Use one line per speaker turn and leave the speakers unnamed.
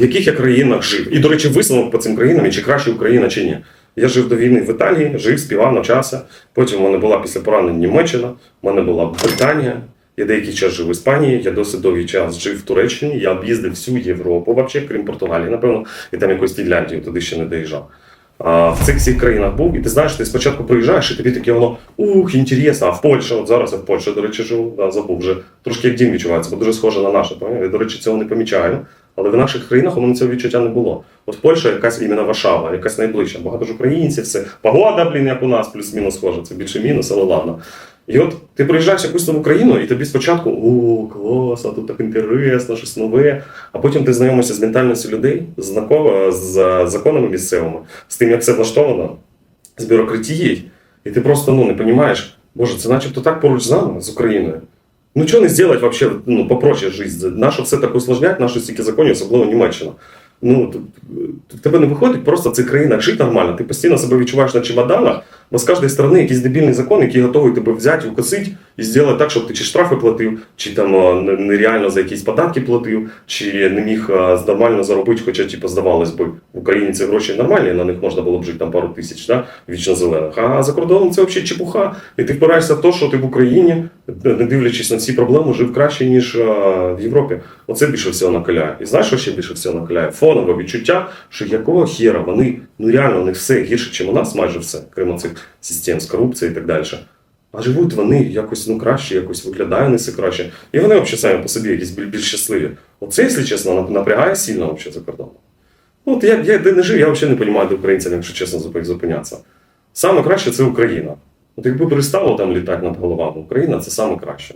в яких я країнах жив. І, до речі, висновок по цим країнам, і чи краще Україна, чи ні. Я жив до війни в Італії, жив, співав, навчався. Потім в мене була після поранень Німеччина, в мене була Британія. Я деякий час жив в Іспанії, я досить довгий час жив в Туреччині, я об'їздив всю Європу, взагалі, крім Португалії, напевно, і там якусь Фінляндію, туди ще не доїжджав. А в цих всіх країнах був, і ти знаєш, ти спочатку приїжджаєш, і тобі таке воно ух, інтересно, а в Польщі, от зараз я в Польщі, до речі, живу, да, забув вже трошки як дім відчувається, бо дуже схоже на наше. Я, до речі, цього не помічаю. Але в наших країнах у мене цього відчуття не було. От Польща якась іменно Варшава, якась найближча. Багато ж українців, все. Погода, блін, як у нас, плюс-мінус схоже. Це більше мінус, але ладно. І от ти приїжджаєш якусь нову країну, і тобі спочатку о, клас, а тут так інтересно, щось нове. А потім ти знайомишся з ментальністю людей, з, з законами місцевими, з тим, як все влаштовано, з бюрократією, і ти просто ну, не розумієш, боже, це начебто так поруч з нами, з Україною. Ну что не зробити вообще, ну, попроще життя? Нащо все так усложнять, наші стільки законів, особливо Німеччина. Ну, в тебе не виходить просто в цих країнах жити нормально. Ти постійно себе відчуваєш на чемоданах, бо з кожної сторони якийсь дебільний закон, який готовий тебе взяти, укосити і зробити так, щоб ти чи штрафи платив, чи там нереально за якісь податки платив, чи не міг нормально заробити, хоча типу, здавалось би, в Україні ці гроші нормальні, на них можна було б жити там пару тисяч, да? вічно зелених. А за кордоном це взагалі чепуха. І ти впираєшся в те, що ти в Україні, не дивлячись на ці проблеми, жив краще, ніж в Європі. Оце більше всього накаляє. І знаєш, що ще більше всього накаляє? Фонове відчуття, що якого хера вони, ну реально, них все гірше, ніж у нас, майже все, крім цих систем з корупцією і так далі. А живуть вони якось ну краще, якось виглядає не все краще. І вони взагалі самі по собі якісь більш, більш щасливі. Оце, якщо чесно, напрягає сильно взагалі за кордоном. Ну, от я, я де не жив, я взагалі не розумію, де українцям, якщо чесно, зупинятися. Саме краще це Україна. От якби перестало там літати над головами, Україна це саме краще.